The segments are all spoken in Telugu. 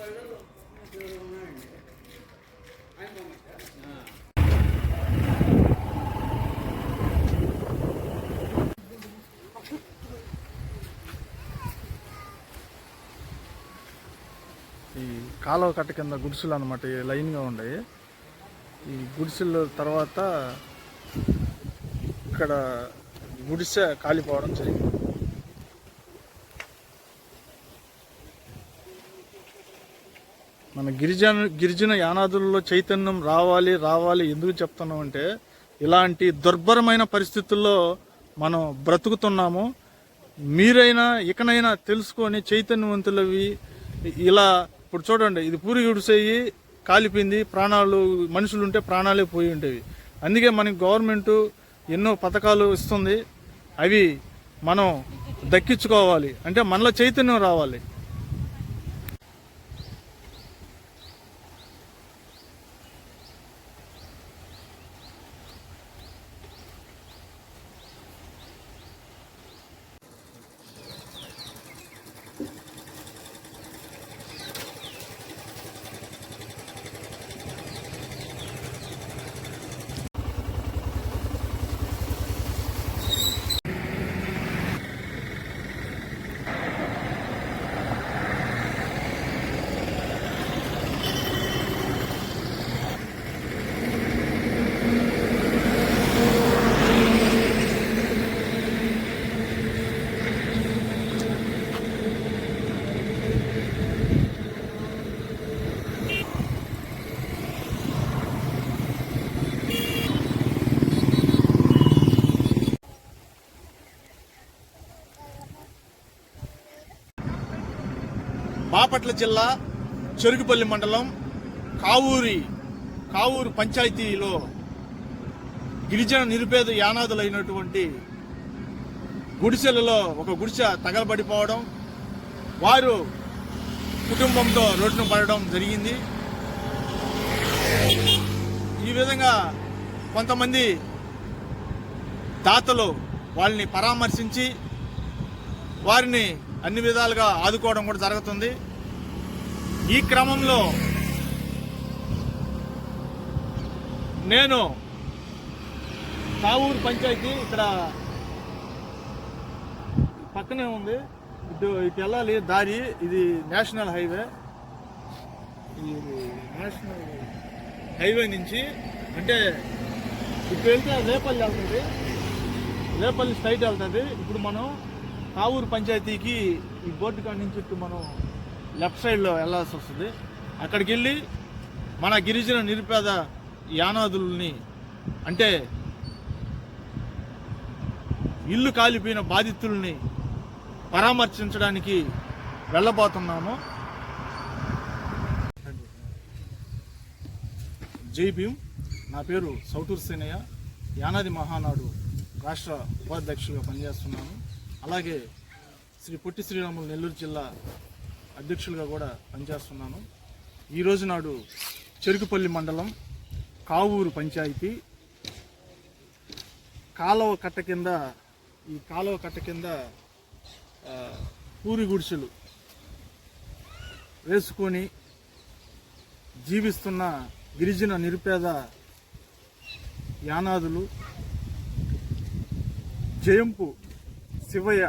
ఈ కాలువ కట్ట కింద గుడిసెలు అనమాట లైన్గా ఉన్నాయి ఈ గుడిసెల తర్వాత ఇక్కడ గుడిసె కాలిపోవడం జరిగింది. మన గిరిజన గిరిజన యానాదుల్లో చైతన్యం రావాలి రావాలి ఎందుకు చెప్తున్నాం అంటే ఇలాంటి దుర్భరమైన పరిస్థితుల్లో మనం బ్రతుకుతున్నాము. మీరైనా ఇకనైనా తెలుసుకొని చైతన్యవంతులవి. ఇలా ఇప్పుడు చూడండి ఇది పూరి గుడిసేయి కాలిపోయింది ప్రాణాలు మనుషులు ఉంటే ప్రాణాలే పోయి ఉండేవి. అందుకే మనకి గవర్నమెంట్ ఎన్నో పథకాలు ఇస్తుంది. అవి మనం దక్కించుకోవాలి. అంటే మనలో చైతన్యం రావాలి. బాపట్ల జిల్లా చెరుకుపల్లి మండలం కావూరి కావూరు పంచాయతీలో గిరిజన నిరుపేద యానాదులైనటువంటి గుడిసెలలో ఒక గుడిసె తగలబడిపోవడం వారు కుటుంబంతో రోడ్డును పడడం జరిగింది. ఈ విధంగా కొంతమంది దాతలు వాళ్ళని పరామర్శించి వారిని అన్ని విధాలుగా ఆదుకోవడం కూడా జరుగుతుంది. ఈ క్రమంలో నేను తావూరు పంచాయతీ ఇక్కడ పక్కనే ఉంది. ఇటు ఇటు వెళ్ళాలి. దారి ఇది నేషనల్ హైవే. ఇది నేషనల్ హైవే నుంచి అంటే ఇప్పుడు వెళ్తే రేపల్లి వెళ్తుంది. రేపల్లి స్ట్రైట్ వెళ్తుంది. ఇప్పుడు మనం తావూరు పంచాయతీకి ఈ బోర్డు కాడి నుంచి ఇటు మనం లెఫ్ట్ సైడ్లో వెళ్ళాల్సి వస్తుంది. అక్కడికి వెళ్ళి మన గిరిజన నిరుపేద యానాదుల్ని అంటే ఇల్లు కాలిపోయిన బాధితుల్ని పరామర్శించడానికి వెళ్ళబోతున్నాము. జై భీమ్. నా పేరు సౌటూర్ సేనయ్య. యానాది మహానాడు రాష్ట్ర ఉపాధ్యక్షులుగా పనిచేస్తున్నాను. అలాగే శ్రీ పొట్టి శ్రీరాములు నెల్లూరు జిల్లా అధ్యక్షులుగా కూడా పనిచేస్తున్నాను. ఈ రోజు నాడు చెరుకుపల్లి మండలం కావూరు పంచాయతీ. కాలువ కట్ట కింద ఈ కాలువ కట్ట కింద పూరి గుడిసెలు వేసుకొని జీవిస్తున్న గిరిజన నిరుపేద యానాదులు జయంపు శివయ్య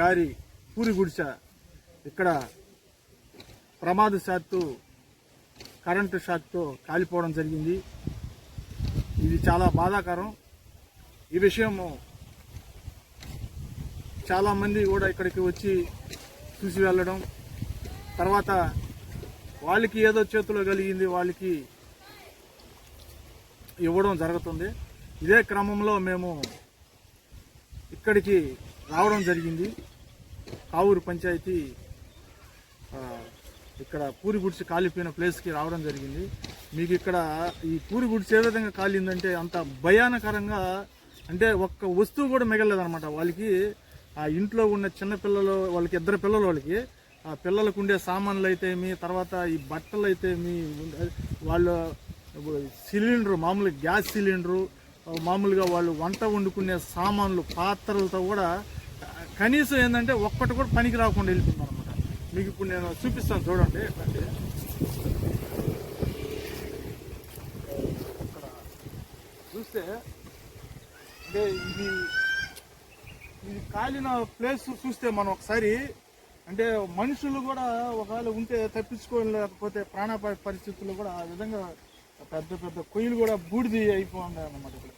గారి పూరి గుడిసె ఇక్కడ ప్రమాదశాత్తు కరెంటు షాక్తో కాలిపోవడం జరిగింది. ఇది చాలా బాధాకరం. ఈ విషయము చాలామంది కూడా ఇక్కడికి వచ్చి చూసి వెళ్ళడం తర్వాత వాళ్ళకి ఏదో చేతిలో కలిగింది వాళ్ళకి ఇవ్వడం జరుగుతుంది. ఇదే క్రమంలో మేము ఇక్కడికి రావడం జరిగింది. కావూరు పంచాయతీ ఇక్కడ పూరి గుడిసి కాలిపోయిన ప్లేస్కి రావడం జరిగింది. మీకు ఇక్కడ ఈ పూరి గుడిసి ఏ విధంగా కాలిందంటే అంత భయానకరంగా అంటే ఒక్క వస్తువు కూడా మిగలేదనమాట వాళ్ళకి ఆ ఇంట్లో ఉన్న చిన్న పిల్లలు వాళ్ళకి ఇద్దరు పిల్లలు వాళ్ళకి ఆ పిల్లలకు ఉండే సామాన్లు అయితే మీ తర్వాత ఈ బట్టలు అయితే మీ వాళ్ళు సిలిండర్ మామూలు గ్యాస్ సిలిండరు మామూలుగా వాళ్ళు వంట వండుకునే సామాన్లు పాత్రలతో కూడా కనీసం ఏంటంటే ఒక్కటి కూడా పనికి రాకుండా వెళ్ళిపోతున్నారు. మీకు ఇప్పుడు నేను చూపిస్తాను చూడండి. ఎట్లాంటి ఇక్కడ చూస్తే అంటే ఇది ఇది కాలిన ప్లేస్ చూస్తే మనం ఒకసారి అంటే మనుషులు కూడా ఒకవేళ ఉంటే తప్పించుకోలేకపోతే ప్రాణాపాయ పరిస్థితుల్లో కూడా ఆ విధంగా పెద్ద పెద్ద కొయ్యలు కూడా బూడిది అయిపోయింది అన్నమాట ఇక్కడ.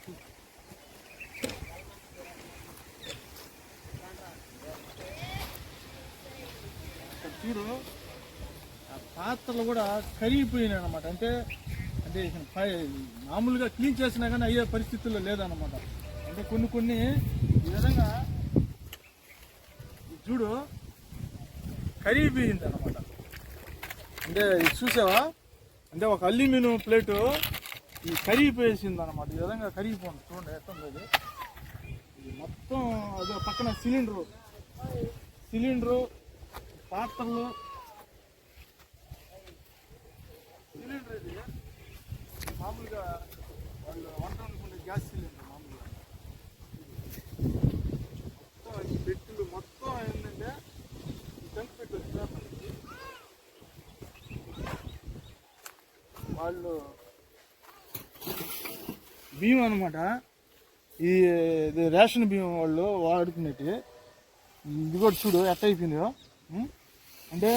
ఇక్కడ చూడు ఆ పాత్రలు కూడా కరిగిపోయినాయి అనమాట అంటే అంటే మామూలుగా క్లీన్ చేసినా కానీ అయ్యే పరిస్థితుల్లో లేదనమాట అంటే కొన్ని కొన్ని ఈ విధంగా చూడు కరిగిపోయింది అనమాట అంటే ఇది చూసావా? అంటే ఒక అల్యూమినియం ప్లేటు ఈ కరిగిపోయేసింది అనమాట ఈ విధంగా కరిగిపోయింది. చూడండి ఎట్లా ఉంది ఇది మొత్తం అదే పక్కన సిలిండరు. సిలిండరు పాత్రలు. సిలిండర్ ఇది మామూలుగా వాళ్ళు వంట అనుకునే గ్యాస్ సిలిండర్ మామూలుగా. మొత్తం ఈ పెట్టెలు మొత్తం ఏంటంటే ఈ టంక్ పెట్టి వాళ్ళు బియ్యం అనమాట ఈ ఇది రేషన్ బియ్యం వాళ్ళు వాడుకునేటి. ఇది కూడా చూడు ఎట్ట అయిపోయిందో. అంటే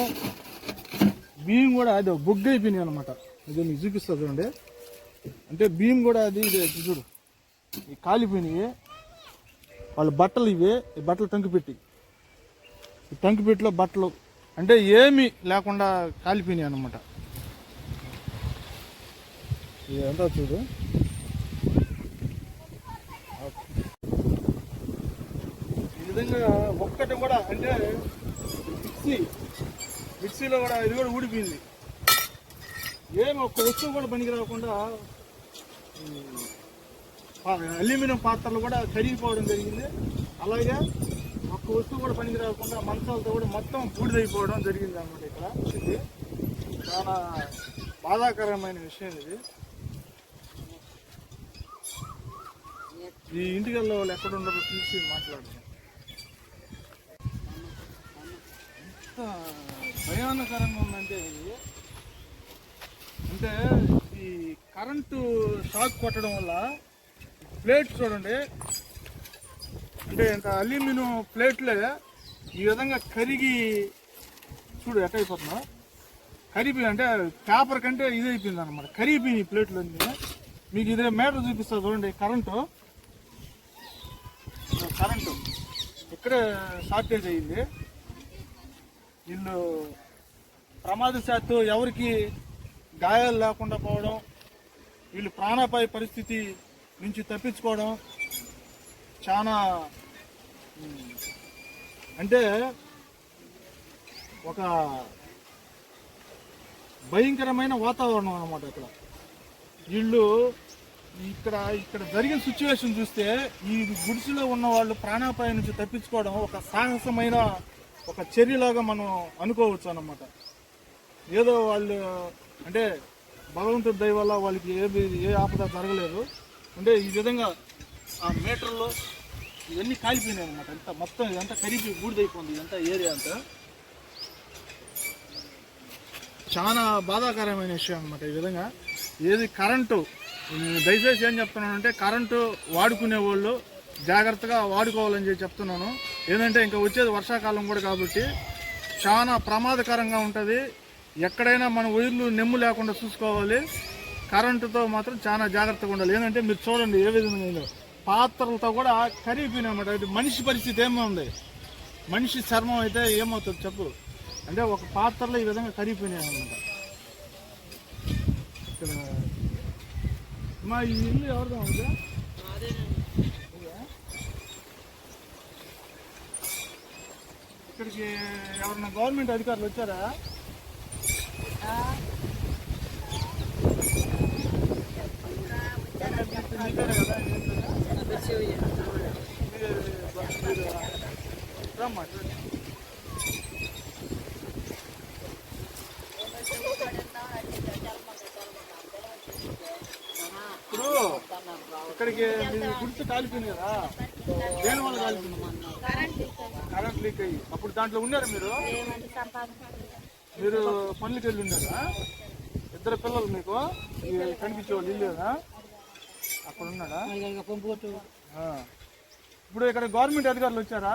బియ్యం కూడా అది బొగ్గు అయిపోయినాయి అనమాట ఇది మీకు చూపిస్తా చూడండి. అంటే బియ్యం కూడా అది ఇది చూడు. ఈ కాలిపోయినాయి. వాళ్ళ బట్టలు ఇవి ఈ బట్టలు టంకి పెట్టి. ఈ టంకు పెట్టిలో బట్టలు. అంటే ఏమి లేకుండా కాలిపోయినాయి అనమాట ఇదంతా చూడు. ఈ విధంగా ఒక్కటి కూడా అంటే మిక్సీ మిక్సీలో కూడా ఇది కూడా ఊడిపోయింది. ఏం ఒక్క వస్తువు కూడా పనికి రాకుండా అల్యూమినియం పాత్రలు కూడా కరిగిపోవడం జరిగింది. అలాగే ఒక్క వస్తువు కూడా పనికి రాకుండా మంచాలతో కూడా మొత్తం బూడిదైపోవడం జరిగింది అనమాట ఇక్కడ. ఇది చాలా బాధాకరమైన విషయం ఇది. ఈ ఇంటికల్లో వాళ్ళు ఎక్కడ ఉండరో చూసి మాట్లాడుతున్నారు ఎంత భయానకరంగా ఉందంటే ఇది అంటే ఈ కరెంటు షాక్ కొట్టడం వల్ల ప్లేట్ చూడండి. అంటే ఇంత అల్యూమినియం ప్లేట్లే ఈ విధంగా కరిగి చూడు ఎట్ట అయిపోతుందో. అంటే పేపర్ కంటే ఇది అయిపోయింది అనమాట కరిగిపోయింది ప్లేట్లు అన్నీ మీకు ఇదే మీటర్ చూపిస్తా చూడండి కరెంటు. కరెంటు. ఇక్కడే షార్టేజ్ అయ్యింది వీళ్ళు ప్రమాదశాత్తు ఎవరికి గాయాలు లేకుండా పోవడం వీళ్ళు ప్రాణాపాయ పరిస్థితి నుంచి తప్పించుకోవడం చాలా అంటే ఒక భయంకరమైన వాతావరణం అనమాట ఇక్కడ. వీళ్ళు ఇక్కడ ఇక్కడ జరిగిన సిచ్యువేషన్ చూస్తే ఈ గుడిసెలో ఉన్న వాళ్ళు ప్రాణాపాయం నుంచి తప్పించుకోవడం ఒక సాహసమైన ఒక చర్యలాగా మనం అనుకోవచ్చు అన్నమాట. ఏదో వాళ్ళు అంటే భగవంతుడి దయ వల్ల వాళ్ళకి ఏది ఏ ఆపద జరగలేదు. అంటే ఈ విధంగా ఆ మీటర్లో ఇవన్నీ కాలిపోయినాయి అనమాట ఎంత మొత్తం ఇదంతా కరిగి బూడిదైపోయింది ఇదంతా ఏరియా అంతా. చాలా బాధాకరమైన విషయం అనమాట ఈ విధంగా. ఏది కరెంటు దయచేసి ఏం చెప్తున్నానంటే కరెంటు వాడుకునే వాళ్ళు జాగ్రత్తగా వాడుకోవాలని చెప్పి చెప్తున్నాను. ఏంటంటే ఇంకా వచ్చేది వర్షాకాలం కూడా కాబట్టి చాలా ప్రమాదకరంగా ఉంటుంది. ఎక్కడైనా మన వైర్లు నెమ్ము లేకుండా చూసుకోవాలి. కరెంటుతో మాత్రం చాలా జాగ్రత్తగా ఉండాలి. ఏంటంటే మీరు చూడండి ఏ విధంగా పాత్రలతో కూడా కరిగిపోయినాయి అన్నమాట. ఇది మనిషి పరిస్థితి ఏమో ఉంది. మనిషి చర్మం అయితే ఏమవుతుంది చెప్పు. అంటే ఒక పాత్రలో ఈ విధంగా కరిగిపోయినాయి అన్నమాట. ఇక్కడ మా ఈ ఇల్లు ఎవరిదో ఉంది? ఇక్కడికి ఎవరన్నా గవర్నమెంట్ అధికారులు వచ్చారా? రమ్మా ఇప్పుడు ఇక్కడికి మీ గుర్తు కాలిపోయింది కదా. దేని వల్ల కాలిపోయింది కరెంట్ లీక్ అయ్యి. అప్పుడు దాంట్లో ఉన్నారా మీరు? మీరు పనులకి వెళ్ళి ఉన్నారా? ఇద్దరు పిల్లలు మీకు? కనిపించే వాళ్ళు ఇల్లేదా అక్కడ ఉన్నాడా. ఇప్పుడు ఇక్కడ గవర్నమెంట్ అధికారులు వచ్చారా?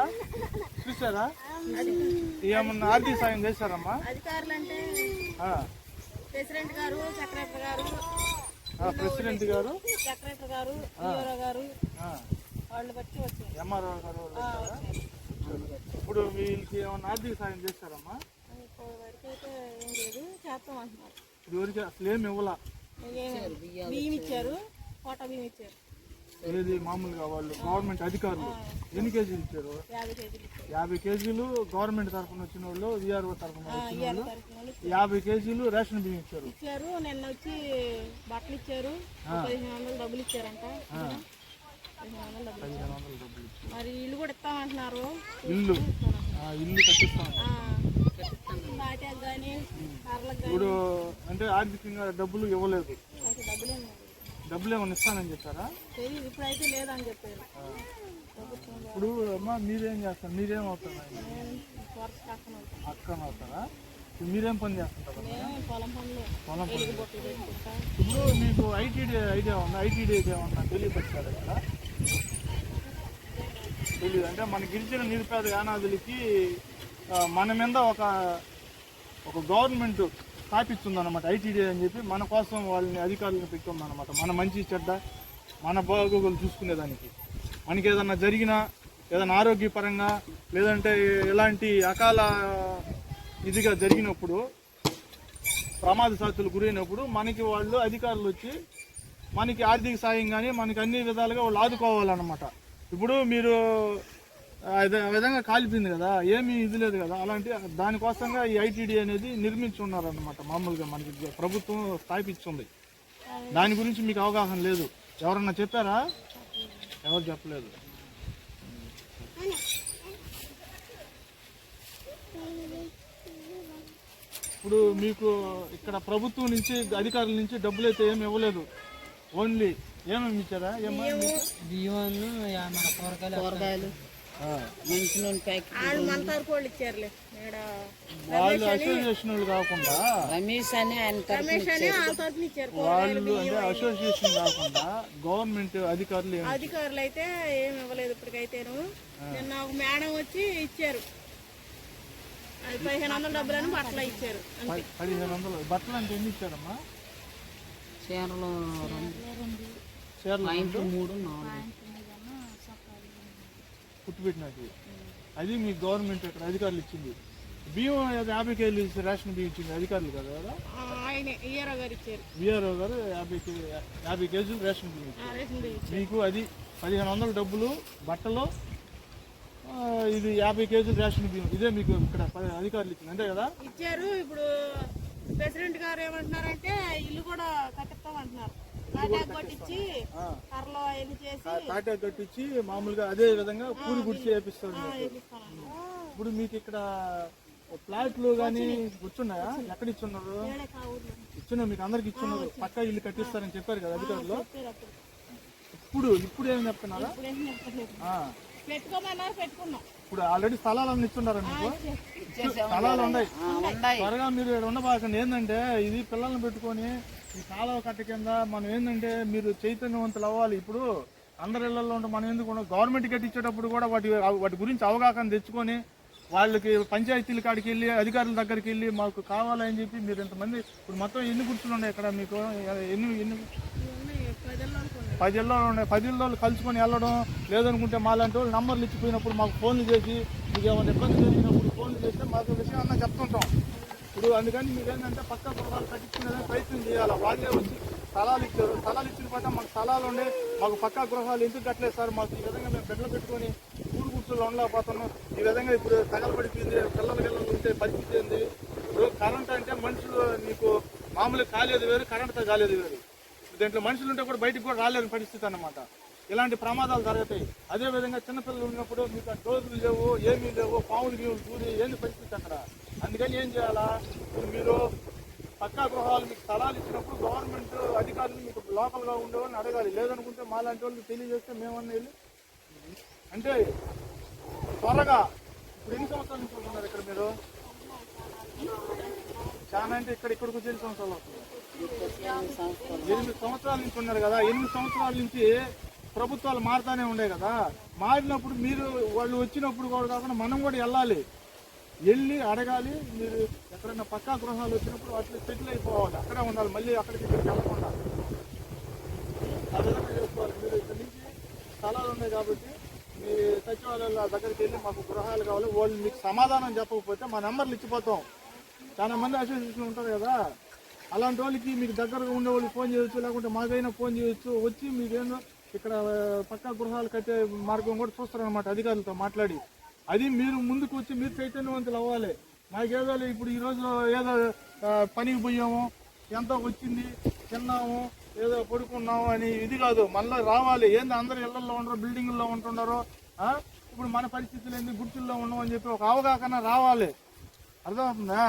చూసారా? ఏమన్నా ఆర్థిక సాయం చేశారమ్మా? అధికారులు అంటే ఆ. ప్రెసిడెంట్ గారు సెక్రటరీ గారు ప్రెసిడెంట్ గారు? సెక్రటరీ గారు గారు. వాళ్ళు బట్టి వచ్చారు. ఎంఆర్ఓ గారు? ఇప్పుడు వీళ్ళకి ఏమన్నా ఆర్థిక సాయం ఇప్పుడు వరకు అయితే ఏం లేదు చేస్తాం అంటున్నారు ఇప్పుడు ఎవరికి అసలు ఏమి ఇవ్వాల? బియ్యం ఇచ్చారు. కోట బియ్యం ఇచ్చారు. ఏది మామూలుగా వాళ్ళు గవర్నమెంట్ అధికారులు. ఎన్ని కేజీలు ఇచ్చారు? యాభై కేజీలు గవర్నమెంట్ తరఫున వచ్చిన వాళ్ళు విఆర్ఓ తరఫున వచ్చిన వాళ్ళు యాభై కేజీలు రేషన్ బియ్యం ఇచ్చారు. ఇచ్చారు నిన్న వచ్చి బట్టలు ఇచ్చారు. పదిహేను వందలు డబ్బులు ఇచ్చారంట. మరి ఇల్లు కూడా ఇస్తామంటున్నారు. ఇల్లు? ఇల్లు కట్టిస్తాం. ఇప్పుడు అంటే ఆర్థికంగా డబ్బులు ఇవ్వలేదు. డబ్బులేం ఏమైనా ఇస్తానని చెప్పారా? ఇప్పుడైతే లేదని చెప్పారు. ఇప్పుడు అమ్మా మీరేం చేస్తారు? మీరేం అవుతారు? అక్కన అవుతారా? మీరేం పని చేస్తుంటారు? పొలం పనులు ఇప్పుడు మీకు ఐటీడీ ఐడియా ఉందా? ఐటీడీ ఏమన్నా తెలియపరిచారు ఇక్కడ? తెలియదు అంటే మన గిరిజన నిరుపేద యానాదులకి మన మీద ఒక ఒక గవర్నమెంట్ స్థాపిస్తుందన్నమాట ఐటీడీ అని చెప్పి మన కోసం వాళ్ళని అధికారులను పెట్టుందన్నమాట మన మంచి చెడ్డ మన బాగోగులు చూసుకునేదానికి. మనకి ఏదన్నా జరిగినా ఏదైనా ఆరోగ్యపరంగా లేదంటే ఎలాంటి అకాల ఇదిగా జరిగినప్పుడు ప్రమాద శాతులు గురైనప్పుడు మనకి వాళ్ళు అధికారులు వచ్చి మనకి ఆర్థిక సాయం కానీ మనకి అన్ని విధాలుగా వాళ్ళు ఆదుకోవాలన్నమాట. ఇప్పుడు మీరు ఆ విధంగా కాలిపోయింది కదా ఏమీ ఇది లేదు కదా అలాంటి దానికోసంగా ఈ ఐటీడీ అనేది నిర్మించి ఉన్నారన్నమాట మామూలుగా మనకి ప్రభుత్వం స్థాపించింది దాని గురించి మీకు అవగాహన లేదు. ఎవరన్నా చెప్పారా? ఎవరు చెప్పలేదు. ఇప్పుడు మీకు ఇక్కడ ప్రభుత్వం నుంచి అధికారుల నుంచి డబ్బులు అయితే ఏమి ఇవ్వలేదు. ఓన్లీ ఏమేమి ఇచ్చారా ఏమన్నా బియ్యం మన కూరగాయలు కూరగాయలు. మంచి నూనె ప్యాకెట్ వాళ్ళు ఇచ్చారులే. వాళ్ళు అసోసియేషన్ వాళ్ళు కాకుండా రమేష్ అని ఆయన రమేష్ అని ఇచ్చారు. వాళ్ళు అంటే అసోసియేషన్ కాకుండా గవర్నమెంట్ అధికారులు అధికారులు అయితే ఏమి ఇవ్వలేదు ఇప్పటికైతేను. నిన్న ఒక మేడం వచ్చి ఇచ్చారు. అది పదిహేను వందల డబ్బులని బట్టలు ఇచ్చారు పదిహేను వందలు. బట్టలు అంటే ఎన్ని ఇచ్చారమ్మా? చీరలు చీరలు పాయింట్ మూడు పుట్టుపెట్టినది అది మీ గవర్నమెంట్ ఇక్కడ అధికారులు ఇచ్చింది. బియ్యం యాభై కేజీలు ఇచ్చి రేషన్ బియ్యం ఇచ్చింది అధికారులు కదా కదా ఆ, ఆయనే ఈఆర్ఓ గారు ఇచ్చారు. విఆర్ఓ గారు యాభై యాభై కేజీలు రేషన్ బియ్యం మీకు అది పదిహేను వందల డబ్బులు బట్టలు ఇది యాభై కేజీలు రేషన్ బియ్యం. ఇదే మీకు ఇక్కడ అధికారులు ఇచ్చింది. అంతే కదా? ఇచ్చారు. ఇప్పుడు ప్రెసిడెంట్ గారు ఏమంటున్నారంటే ఇల్లు కూడా కట్టిస్తాం తాటే కట్టించి మామూలుగా అదే విధంగా పూరి గుడిచి వేపిస్తారు మీకు. ఇప్పుడు మీకు ఇక్కడ ప్లాట్లు కానీ కూర్చున్నాయా? ఎక్కడ ఇచ్చున్నారు. ఇచ్చున్నారు మీకు అందరికి ఇచ్చున్నారు. పక్కా ఇల్లు కట్టిస్తారని చెప్పారు కదా అధికారులు. ఇప్పుడు ఇప్పుడు ఏం చెప్తున్నారా? ఇప్పుడు ఏం చెప్పలేదు. ఆ, పెట్టుకోమన్నారు పెట్టుకున్నాం. ఇప్పుడు ఆల్రెడీ స్థలాలన్నీ ఇచ్చున్నారా మీకు? ఇచ్చేసాం స్థలాలు ఉన్నాయి. ఉన్నాయి. త్వరగా మీరు ఇక్కడ ఉండబాకండి. ఏంటంటే ఇది పిల్లల్ని పెట్టుకొని ఈ కాలువ కట్ట కింద మనం ఏంటంటే మీరు చైతన్యవంతులు అవ్వాలి. ఇప్పుడు అందరి ఇళ్ళలో ఉంటే మనం ఎందుకు ఉండదు? గవర్నమెంట్ కట్టించేటప్పుడు కూడా వాటి వాటి గురించి అవగాహన తెచ్చుకొని వాళ్ళకి పంచాయతీల కాడికి వెళ్ళి అధికారుల దగ్గరికి వెళ్ళి మాకు కావాలని చెప్పి మీరు ఇంతమంది ఇప్పుడు మొత్తం ఎన్ని గుర్తులు ఉన్నాయి ఇక్కడ మీకు? ఎన్ని ఎన్ని? ఉన్నాయి పది ఇళ్ళు ఉన్నాయి. పది ఇళ్ళు కలుసుకొని వెళ్ళడం లేదనుకుంటే మాలాంటి వాళ్ళు నంబర్లు ఇచ్చిపోయినప్పుడు మాకు ఫోన్లు చేసి మీకు ఏమైనా ఇబ్బంది జరిగినప్పుడు ఫోన్లు చేస్తే మాకు విషయం అన్న చెప్తుంటాం. ఇప్పుడు అందుకని మీరు ఏంటంటే పక్క గృహాలు కట్టించుకునే ప్రయత్నం చేయాలి. వాళ్ళే వచ్చి స్థలాలు ఇచ్చారు. స్థలాలు ఇచ్చిన పట్ల మాకు స్థలాలు ఉండే మాకు పక్క గృహాలు ఎందుకు కట్టలేదు సార్? మాకు ఈ విధంగా మేము బెడ్లు పెట్టుకొని ఊరు గుర్తులు ఉండలేకపోతున్నాం. ఈ విధంగా ఇప్పుడు తగలబడిపోయింది పిల్లలు పిల్లలు ఉంటే పరిస్థితి ఏంది? ఇప్పుడు కరెంట్ అంటే మనుషులు నీకు మామూలుగా కాలేదు వేరు కరెంట్తో కాలేదు వేరు. దీంట్లో మనుషులు ఉంటే కూడా బయటికి కూడా రాలేని పరిస్థితి అన్నమాట. ఇలాంటి ప్రమాదాలు జరుగుతాయి. అదే విధంగా చిన్నపిల్లలు ఉన్నప్పుడు మీకు ఆ డోర్లు లేవు ఏమీ లేవు పావులు గీవులు చూడి ఏంది పరిస్థితి అక్కడ? అందుకని ఏం చేయాలా? ఇప్పుడు మీరు పక్కా గృహాలు మీకు స్థలాలు ఇచ్చినప్పుడు గవర్నమెంట్ అధికారులు మీకు లోకల్గా ఉండేవాళ్ళని అడగాలి. లేదనుకుంటే మాలాంటి వాళ్ళు తెలియజేస్తే మేమన్నా వెళ్ళి అంటే త్వరగా ఇప్పుడు ఎన్ని సంవత్సరాల నుంచి ఉంటున్నారు ఇక్కడ మీరు? చాలా అంటే ఇక్కడ ఇక్కడికి వచ్చి ఎన్ని సంవత్సరాలు అవుతుంది? ఎనిమిది సంవత్సరాల నుంచి ఉన్నారు కదా. ఎనిమిది సంవత్సరాల నుంచి ప్రభుత్వాలు మారుతానే ఉండే కదా. మారినప్పుడు మీరు వాళ్ళు వచ్చినప్పుడు కూడా కాకుండా మనం కూడా వెళ్ళాలి. వెళ్ళి అడగాలి మీరు ఎక్కడైనా పక్కా గృహాలు వచ్చినప్పుడు వాటిని సెటిల్ అయిపోవాలి. అక్కడే ఉండాలి మళ్ళీ అక్కడికి ఇక్కడికి వెళ్ళకుండా. ఆ విధంగా చేసుకోవాలి. మీరు ఇక్కడ నుంచి స్థలాలు ఉన్నాయి కాబట్టి మీ సచివాలయాల దగ్గరికి వెళ్ళి మాకు గృహాలు కావాలి. వాళ్ళు మీకు సమాధానం చెప్పకపోతే మా నెంబర్లు ఇచ్చిపోతాం. చాలా మంది అసోసియేషన్ ఉంటారు కదా. అలాంటి వాళ్ళకి మీకు దగ్గరగా ఉండే వాళ్ళకి ఫోన్ చేయొచ్చు లేకుంటే మాకైనా ఫోన్ చేయొచ్చు. వచ్చి మీకేందో ఇక్కడ పక్క పక్కా గృహాలు కట్టే మార్గం కూడా చూస్తారనమాట అధికారులతో మాట్లాడి. అది మీరు ముందుకు వచ్చి మీరు చైతన్యవంతులు అవ్వాలి. మాకేదో ఇప్పుడు ఈ ఏదో పనికి పోయాము ఎంత వచ్చింది తిన్నాము ఏదో పడుకున్నాము అని ఇది కాదు మళ్ళీ రావాలి. ఏంది అందరు ఇళ్ళలో ఉండరు బిల్డింగుల్లో ఉంటున్నారు ఇప్పుడు మన పరిస్థితులు ఏంది గుర్తుల్లో ఉన్నాం అని చెప్పి ఒక అవగాహన రావాలి. అర్థమవుతుందా?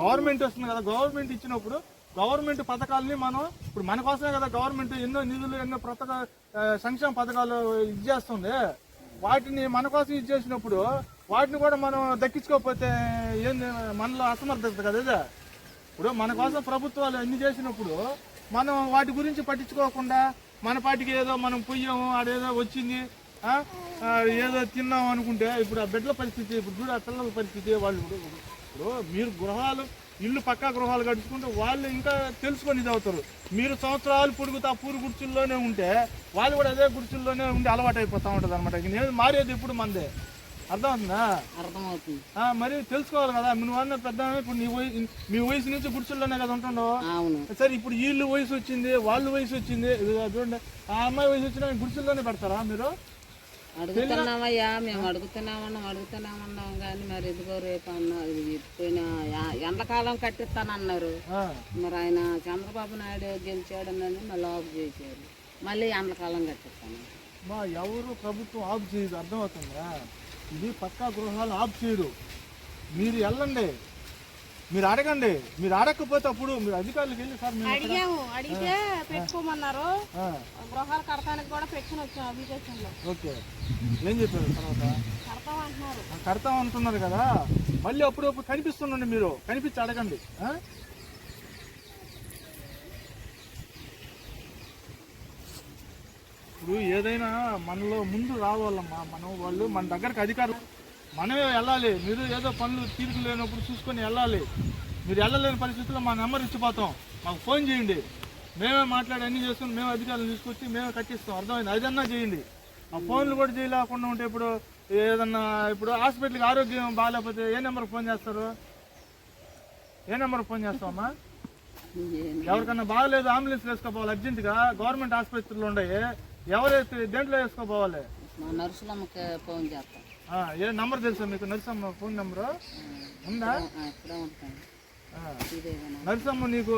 గవర్నమెంట్ వస్తుంది కదా గవర్నమెంట్ ఇచ్చినప్పుడు గవర్నమెంట్ పథకాలని మనం ఇప్పుడు మన కోసమే కదా గవర్నమెంట్ ఎన్నో నిధులు ఎన్నో పథక సంక్షేమ పథకాలు ఇది చేస్తుంది. వాటిని మన కోసం ఇది చేసినప్పుడు వాటిని కూడా మనం దక్కించుకోకపోతే ఏంది? మనలో అసమర్థత కదా ఇప్పుడు మన కోసం ప్రభుత్వాలు అన్ని చేసినప్పుడు మనం వాటి గురించి పట్టించుకోకుండా మన పాటికి ఏదో మనం పొయ్యాము ఆడేదో వచ్చింది ఏదో తిన్నాం అనుకుంటే ఇప్పుడు ఆ బిడ్డల పరిస్థితి ఇప్పుడు చూడు ఆ పిల్లల పరిస్థితి వాళ్ళు ఇప్పుడు మీరు గృహాలు ఇల్లు పక్కా గృహాలు కట్టుకుంటే వాళ్ళు ఇంకా తెలుసుకొని ఇది అవుతారు మీరు సంవత్సరాలు పొడుగుతా పూరు గుర్చుల్లోనే ఉంటే వాళ్ళు కూడా అదే గుర్చుల్లోనే ఉండి అలవాటు అయిపోతూ ఉంటుంది అనమాట నేను మారేది ఇప్పుడు మందే. అర్థమవుతుందా? అర్థమవుతుంది. మరి తెలుసుకోవాలి కదా. నువ్వు అన్న పెద్ద ఇప్పుడు నీ వయసు మీ వయసు నుంచి గుడిసెల్లోనే కదా ఉంటుండవు అవును. సరే ఇప్పుడు వీళ్ళు వయసు వచ్చింది వాళ్ళు వయసు వచ్చింది చూడండి. ఆ అమ్మాయి వయసు వచ్చినా గుడిసెల్లోనే పెడతారా మీరు? అడుగుతున్నామయ్యా మేము అడుగుతున్నామన్నాం అడుగుతున్నామన్నాం కానీ మరి ఇదిగో రేపు అన్న ఇది పోయిన ఎండాకాలం కట్టిస్తానన్నారు. మరి ఆయన చంద్రబాబు నాయుడు గెలిచాడనని మళ్ళీ ఆఫ్ చేశారు. మళ్ళీ ఎండాకాలం కట్టిస్తాను. మా ఎవరు ప్రభుత్వం ఆఫ్ చేయదు అర్థమవుతుందా? ఇది పక్కా గృహాలు ఆఫ్ చేయరు మీరు వెళ్ళండి. మీరు అడగండి. మీరు అడగకపోతే అప్పుడు మీరు అధికారులకు వెళ్ళి సార్ మేము అడిగాము. అడిగితే పెట్టుకోమన్నారు. గృహాలు కడతానికి కూడా పెట్టుకుని వచ్చాం అప్లికేషన్లో ఓకే. ఏం చెప్పారు తర్వాత? కడతాం అంటున్నారు. కడతాం అంటున్నారు కదా. మళ్ళీ అప్పుడప్పుడు కనిపిస్తుండండి మీరు. కనిపించి అడగండి? ఇప్పుడు ఏదైనా మనలో ముందు రావాలమ్మా. మనం వాళ్ళు మన దగ్గరకు అధికారులు మనమే వెళ్ళాలి. మీరు ఏదో పనులు తీరుకు లేనప్పుడు చూసుకొని వెళ్ళాలి. మీరు వెళ్ళలేని పరిస్థితుల్లో మా నెంబర్ ఇచ్చిపోతాం. మాకు ఫోన్ చేయండి. మేమే మాట్లాడి అన్ని చేసుకుని మేము అధికారులు తీసుకొచ్చి మేమే కట్టిస్తాం. అర్థమైంది? అదన్నా చేయండి. ఆ ఫోన్లు కూడా చేయలేకుండా ఉంటే ఇప్పుడు ఏదన్నా ఇప్పుడు హాస్పిటల్కి ఆరోగ్యం బాగాలేకపోతే ఏ నెంబర్కి ఫోన్ చేస్తారు? ఏ నెంబర్కి ఫోన్ చేస్తామమ్మా ఎవరికన్నా బాగలేదు అంబులెన్స్ వేసుకోపోవాలి అర్జెంటుగా. గవర్నమెంట్ ఆసుపత్రులు ఉన్నాయి. ఎవరైతే దేంట్లో వేసుకోపోవాలి? నర్సులమ్మకి ఫోన్ చేస్తాం. ఏ నంబర్ తెలుసా మీకు? Narasamma phone number? ఉందా? నరసమ్మ నీకు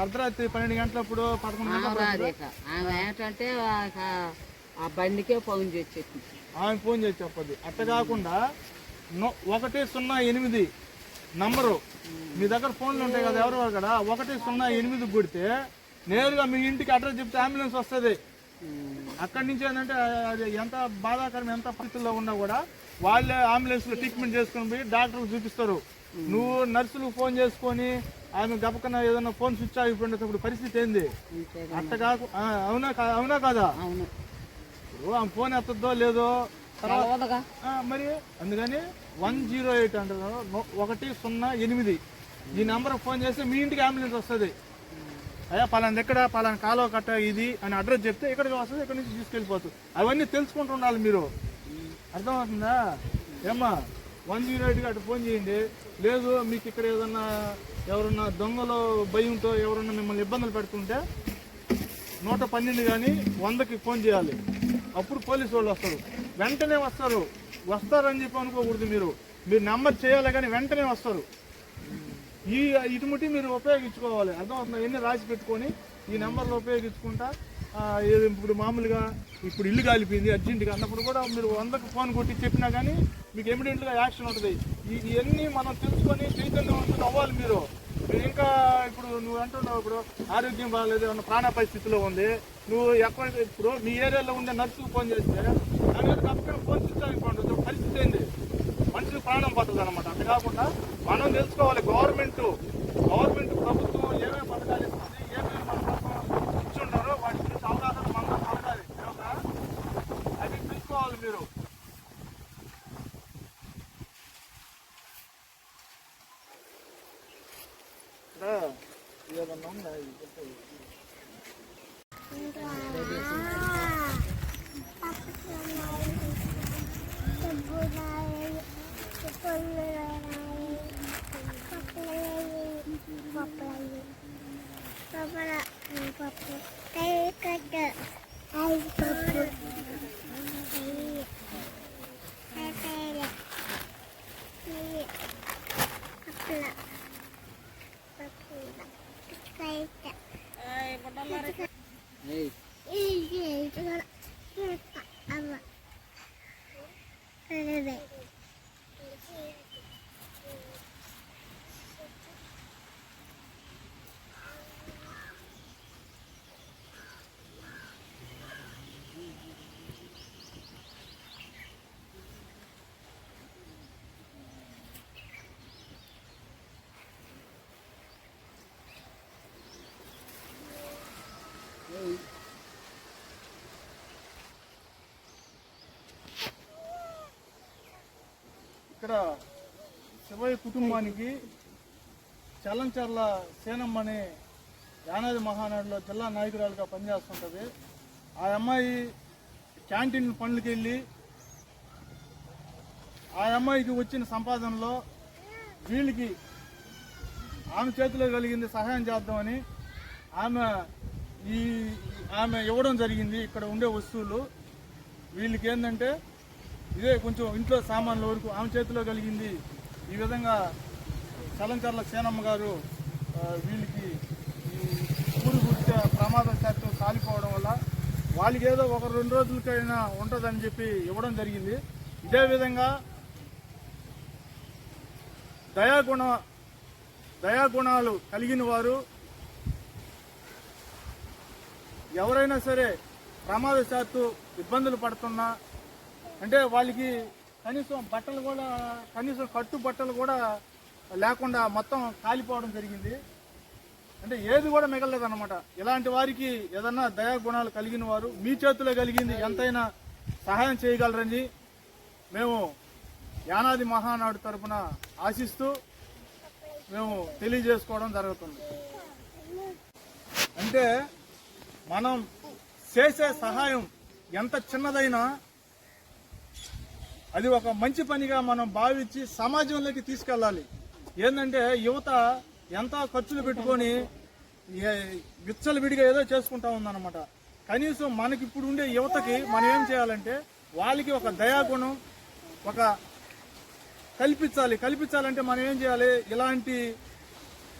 అర్ధరాత్రి పన్నెండు గంటలప్పుడు పదకొండు ఆమె ఏంటంటే ఆ- బండికే ఫోన్ చేసి ఆమె ఫోన్ చేసి చెప్పదు అట్ట కాకుండా ఒకటి సున్నా ఎనిమిది నంబరు. మీ దగ్గర ఫోన్లు ఉంటాయి కదా ఎవరు కదా? ఒకటి సున్నా ఎనిమిది కొడితే నేరుగా మీ ఇంటికి అడ్రస్ చెప్తే అంబులెన్స్ వస్తుంది. అక్కడి నుంచి ఏంటంటే అది ఎంత బాధాకరం ఎంత పరిస్థితుల్లో ఉన్నా కూడా వాళ్ళే అంబులెన్స్లో ట్రీట్మెంట్ చేసుకొని పోయి డాక్టర్ చూపిస్తారు. నువ్వు నర్సులు ఫోన్ చేసుకొని ఆమె గబకన ఏదైనా ఫోన్ స్విచ్ ఆగిపోయినప్పుడు పరిస్థితి ఏంది? అంతే అట్ట కాకు అవునా అవునా కాదా? ఇప్పుడు ఆమె ఫోన్ ఎత్తద్దో లేదో మరి అందుకని వన్ జీరో ఎయిట్ అంటారు. ఒకటి సున్నా ఎనిమిది. ఈ నెంబర్ ఫోన్ చేస్తే మీ ఇంటికి అంబులెన్స్ వస్తుంది. అయ్యా పలానా ఎక్కడ పలానా కాలువ కట్ట ఇది అని అడ్రస్ చెప్తే ఇక్కడికి వస్తుంది ఇక్కడ నుంచి తీసుకెళ్ళిపోతుంది అవన్నీ తెలుసుకుంటూ ఉండాలి మీరు. అర్థమవుతుందా? ఏమ్మా వన్ జీరో ఎయిట్కి అటు ఫోన్ చేయండి. లేదు మీకు ఇక్కడ ఏదన్నా ఎవరన్నా దొంగలు భయంతో ఎవరన్నా మిమ్మల్ని ఇబ్బందులు పెడుతుంటే నూట పన్నెండు కానీ వందకి ఫోన్ చేయాలి. అప్పుడు పోలీసు వాళ్ళు వస్తారు. వెంటనే వస్తారు. వస్తారని చెప్పి అనుకోకూడదు మీరు. మీరు నెంబర్ చేయాలి కానీ వెంటనే వస్తారు. ఈ ఇటుముటి మీరు ఉపయోగించుకోవాలి. అర్థమవుతుందా? ఎన్ని రాసి పెట్టుకొని ఈ నెంబర్లు ఉపయోగించుకుంటా ఇప్పుడు మామూలుగా ఇప్పుడు ఇల్లు కాలిపోయింది అర్జెంటుగా అన్నప్పుడు కూడా మీరు వందకు ఫోన్ కొట్టి చెప్పినా కానీ మీకు ఎమిడెంట్గా యాక్షన్ ఉంటుంది. ఇవన్నీ మనం తెలుసుకొని చైతన్యవంతులు అవ్వాలి మీరు. మీరు ఇంకా ఇప్పుడు నువ్వు అంటున్నావు ఇప్పుడు ఆరోగ్యం బాగాలేదు అన్న ప్రాణ పరిస్థితిలో ఉంది. నువ్వు ఎక్కడ ఇప్పుడు మీ ఏరియాలో ఉండే నర్సుకు ఫోన్ చేస్తే ఆ, దాని తప్పకుండా ఫోన్ చేస్తాను పరిస్థితి ఏంది? మనిషి ప్రాణం పడుతుంది అనమాట అంతే కాకుండా మనం తెలుసుకోవాలి గవర్నమెంట్ గవర్నమెంట్ ప్రభుత్వం ఏమేమి పథకాలు ఇస్తుంది ఏమేమి మన కోసం ఇచ్చున్నారో వాటి గురించి అవగాహన మనం కలగాలి ఓకేనా? అది తెలుసుకోవాలి మీరు ఇక్కడ ఏదన్నా ఉందా? ఇది చెప్పు. ఇక్కడ శివయ్య కుటుంబానికి చల్లంచర్ల సేనమ్మ అనే యానాది మహానాడులో జిల్లా నాయకురాలుగా పనిచేస్తుంటుంది. ఆ అమ్మాయి క్యాంటీన్ పనులకి వెళ్ళి ఆ అమ్మాయికి వచ్చిన సంపాదనలో వీళ్ళకి ఆమె చేతిలో కలిగింది సహాయం చేద్దామని ఆమె ఈ ఆమె ఇవ్వడం జరిగింది. ఇక్కడ ఉండే వస్తువులు. వీళ్ళకి ఏంటంటే ఇదే కొంచెం ఇంట్లో సామాన్ల వరకు ఆమె చేతిలో కలిగింది. ఈ విధంగా చలంచర్ల సేనమ్మ గారు వీళ్ళకి ఈ ఊరు గుర్తె ప్రమాదశాత్తు కాలిపోవడం వల్ల వాళ్ళకి ఏదో ఒక రెండు రోజులకైనా ఉంటుందని చెప్పి ఇవ్వడం జరిగింది. ఇదే విధంగా దయాగుణ దయాగుణాలు కలిగిన వారు ఎవరైనా సరే ప్రమాదశాత్తు ఇబ్బందులు పడుతున్నా అంటే వాళ్ళకి కనీసం బట్టలు కూడా కనీసం కట్టు బట్టలు కూడా లేకుండా మొత్తం కాలిపోవడం జరిగింది. అంటే ఏది కూడా మిగలలేదు అనమాట ఇలాంటి వారికి ఏదన్నా దయా గుణాలు కలిగిన వారు మీ చేతిలో కలిగింది ఎంతైనా సహాయం చేయగలరని మేము యానాది మహానాడు తరపున ఆశిస్తూ మేము తెలియజేసుకోవడం జరుగుతుంది. అంటే మనం చేసే సహాయం ఎంత చిన్నదైనా అది ఒక మంచి పనిగా మనం భావించి సమాజంలోకి తీసుకెళ్ళాలి. ఏంటంటే యువత ఎంత ఖర్చులు పెట్టుకొని విచ్చలు విడిగా ఏదో చేసుకుంటా ఉందన్నమాట. కనీసం మనకి ఇప్పుడు ఉండే యువతకి మనం ఏం చేయాలంటే వాళ్ళకి ఒక దయాగుణం ఒక కల్పించాలి. కల్పించాలంటే మనం ఏం చేయాలి? ఇలాంటి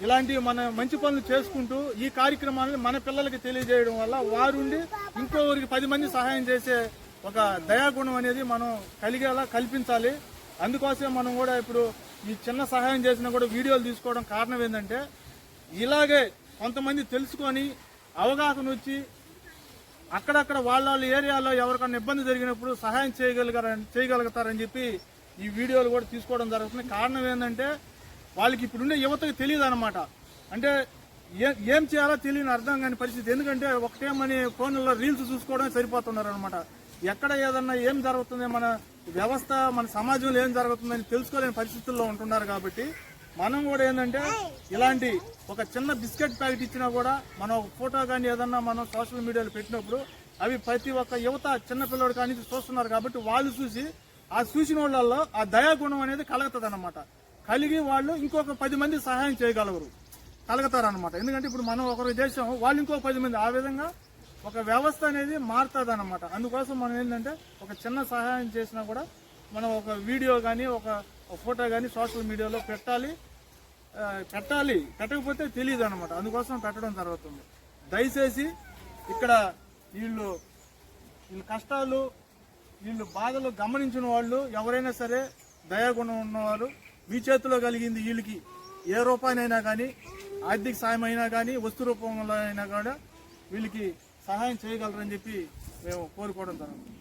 ఇలాంటి మన మంచి పనులు చేసుకుంటూ ఈ కార్యక్రమాన్ని మన పిల్లలకి తెలియజేయడం వల్ల వారుండి ఇంకోరికి పది మంది సహాయం చేసే ఒక దయాగుణం అనేది మనం కలిగేలా కల్పించాలి. అందుకోసమే మనం కూడా ఇప్పుడు ఈ చిన్న సహాయం చేసినా కూడా వీడియోలు తీసుకోవడం కారణం ఏంటంటే ఇలాగే కొంతమంది తెలుసుకొని అవగాహన వచ్చి అక్కడక్కడ వాళ్ళ వాళ్ళ ఏరియాలో ఎవరికైనా ఇబ్బంది జరిగినప్పుడు సహాయం చేయగలిగారని చేయగలుగుతారని చెప్పి ఈ వీడియోలు కూడా తీసుకోవడం జరుగుతుంది. కారణం ఏంటంటే వాళ్ళకి ఇప్పుడుండే యువతకు తెలియదు అనమాట అంటే ఏం చేయాలో తెలియని అర్థం కాని పరిస్థితి. ఎందుకంటే ఒకటేమని ఫోన్లలో రీల్స్ చూసుకోవడం సరిపోతున్నారు అనమాట ఎక్కడ ఏదన్నా ఏం జరుగుతుంది మన వ్యవస్థ మన సమాజంలో ఏం జరుగుతుందని తెలుసుకోలేని పరిస్థితుల్లో ఉంటున్నారు కాబట్టి మనం కూడా ఏంటంటే ఇలాంటి ఒక చిన్న బిస్కెట్ ప్యాకెట్ ఇచ్చినా కూడా మనం ఒక ఫోటో కానీ ఏదన్నా మనం సోషల్ మీడియాలో పెట్టినప్పుడు అవి ప్రతి ఒక్క యువత చిన్నపిల్లడు కానీ చూస్తున్నారు కాబట్టి వాళ్ళు చూసి ఆ చూసిన వాళ్ళల్లో ఆ దయాగుణం అనేది కలుగుతుంది అనమాట కలిగి వాళ్ళు ఇంకొక పది మంది సహాయం చేయగలరు. కలుగుతారనమాట ఎందుకంటే ఇప్పుడు మనం ఒకరు చేసాం వాళ్ళు ఇంకో పది మంది. ఆ విధంగా ఒక వ్యవస్థ అనేది మారుతుంది అనమాట అందుకోసం మనం ఏంటంటే ఒక చిన్న సహాయం చేసినా కూడా మనం ఒక వీడియో కానీ ఒక ఫోటో కానీ సోషల్ మీడియాలో పెట్టాలి. పెట్టాలి. పెట్టకపోతే తెలియదు అనమాట అందుకోసం పెట్టడం జరుగుతుంది. దయచేసి ఇక్కడ వీళ్ళు వీళ్ళ కష్టాలు వీళ్ళు బాధలు గమనించిన వాళ్ళు ఎవరైనా సరే దయాగుణం ఉన్నవారు మీ చేతిలో కలిగింది వీళ్ళకి ఏ రూపాయనైనా కానీ ఆర్థిక సాయం అయినా కానీ వస్తు రూపంలో అయినా కూడా వీళ్ళకి సహాయం చేయగలరని చెప్పి మేము కోరుకోవడం జరుగుతుంది.